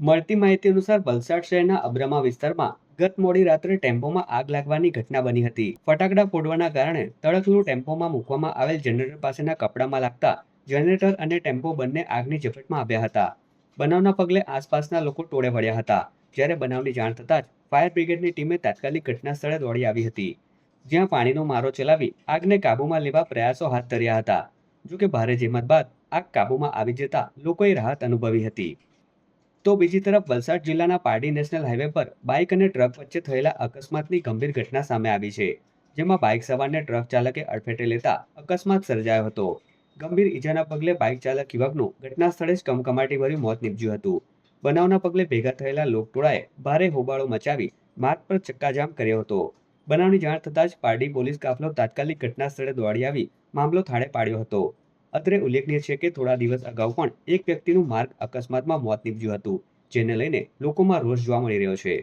મળતી માહિતી અનુસાર વલસાડ શહેરના અબ્રમા વિસ્તારમાં ગત મોડી રાત્રે ટેમ્પોમાં આગ લાગવાની ઘટના બની હતી. ફટાકડા ફોડવાના કારણે તડકલું ટેમ્પોમાં મૂકવામાં આવેલ જનરેટર પાસેના કપડામાં લાગતા જનરેટર અને ટેમ્પો બંને આગની ઝપેટમાં આવ્યા હતા. બનાવના પગલે આસપાસના લોકો ટોળે વળ્યા હતા. જ્યારે બનાવની જાણ થતાં જ ફાયર બ્રિગેડની ટીમે તાત્કાલિક ઘટના સ્થળે દોડી આવી હતી. જ્યાં પાણીનો મારો ચલાવી આગને કાબૂમાં લેવા પ્રયાસો હાથ ધર્યા હતા. જોકે ભારે જેમત બાદ આગ કાબૂમાં આવી જતા લોકોએ રાહત અનુભવી હતી. તો બીજી તરફ વલસાડ જિલ્લાના પારડી નેશનલ હાઈવે પર બાઇક અને ટ્રક વચ્ચે થયેલા અકસ્માતની ગંભીર ઘટના સામે આવી છે, જેમાં બાઇક સવારને ટ્રક ચાલકે અડફેટે લેતા અકસ્માત સર્જાયો હતો. ગંભીર ઈજાના પગલે બાઇક ચાલક યુવકનું ઘટના સ્થળે જ કમકમાટીભર્યું મોત નીપજ્યું હતું. બનાવના પગલે ભેગા થયેલા લોકટોળાએ ભારે હોબાળો મચાવી માર્ગ પર ચક્કાજામ કર્યો હતો. બનાવની જાણ થતાં જ પારડી પોલીસ કાફલો તાત્કાલિક ઘટના સ્થળે દોડી આવી મામલો થાળે પાડ્યો હતો. અત્રે ઉલ્લેખનીય છે કે થોડા દિવસ અગાઉ પણ એક વ્યક્તિનું માર્ગ અકસ્માતમાં મોત નીપજ્યું હતું, જેને લઈને લોકોમાં રોષ જોવા મળી રહ્યો છે.